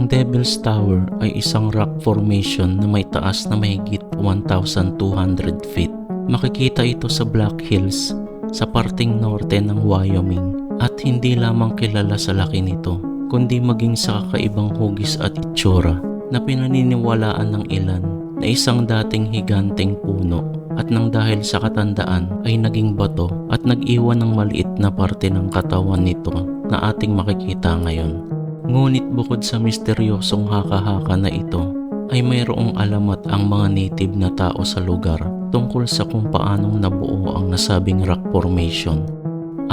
Ang Devil's Tower ay isang rock formation na may taas na mahigit 1,200 feet. Makikita ito sa Black Hills sa parting norte ng Wyoming at hindi lamang kilala sa laki nito kundi maging sa kakaibang hugis at itsura na pinaniniwalaan ng ilan na isang dating higanteng puno at nang dahil sa katandaan ay naging bato at nag-iwan ng maliit na parte ng katawan nito na ating makikita ngayon. Ngunit bukod sa misteryosong haka-haka na ito, ay mayroong alamat ang mga native na tao sa lugar tungkol sa kung paanong nabuo ang nasabing rock formation.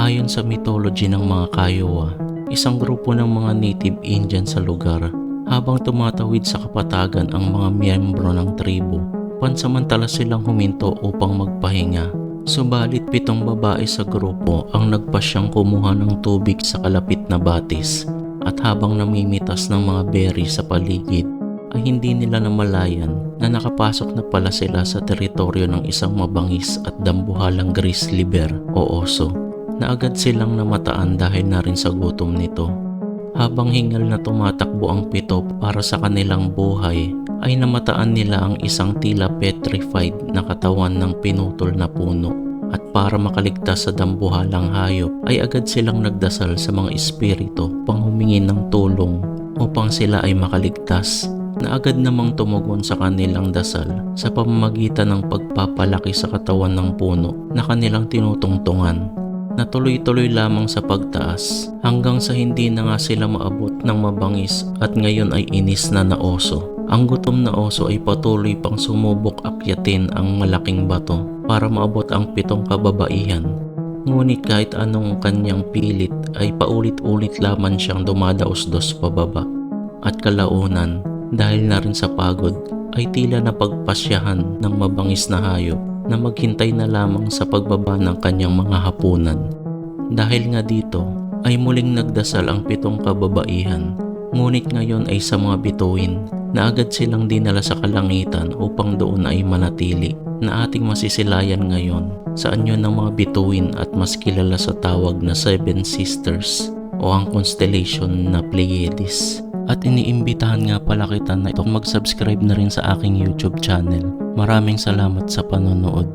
Ayon sa mythology ng mga Kiowa, isang grupo ng mga native Indian sa lugar habang tumatawid sa kapatagan ang mga miyembro ng tribo. Pansamantala silang huminto upang magpahinga. Subalit pitong babae sa grupo ang nagpasyang kumuha ng tubig sa kalapit na batis at habang namimitas ng mga berry sa paligid ay hindi nila namalayan na nakapasok na pala sila sa teritoryo ng isang mabangis at dambuhalang grizzly bear o oso na agad silang namataan dahil na rin sa gutom nito. Habang hingal na tumatakbo ang pito para sa kanilang buhay, ay namataan nila ang isang tila petrified na katawan ng pinutol na puno. At para makaligtas sa dambuhalang hayop ay agad silang nagdasal sa mga espiritu pang humingi ng tulong upang sila ay makaligtas na agad namang tumugon sa kanilang dasal sa pamamagitan ng pagpapalaki sa katawan ng puno na kanilang tinutungtungan na tuloy-tuloy lamang sa pagtaas hanggang sa hindi na nga sila maabot ng mabangis at ngayon ay inis na na oso. Ang gutom na oso ay patuloy pang sumubok akyatin ang malaking bato para maabot ang pitong kababaihan. Ngunit kahit anong kanyang pilit ay paulit-ulit lamang siyang dumadaos-dos pababa. At kalaunan, dahil na rin sa pagod, ay tila na pagpasyahan ng mabangis na hayop na maghintay na lamang sa pagbaba ng kanyang mga hapunan. Dahil nga dito ay muling nagdasal ang pitong kababaihan, ngunit ngayon ay sa mga bituin na agad silang dinala sa kalangitan upang doon ay manatili na ating masisilayan ngayon sa anyo ng mga bituin at mas kilala sa tawag na Seven Sisters o ang constellation na Pleiades. At iniimbitahan nga pala kita na itong mag-subscribe na rin sa aking YouTube channel. Maraming salamat sa panonood.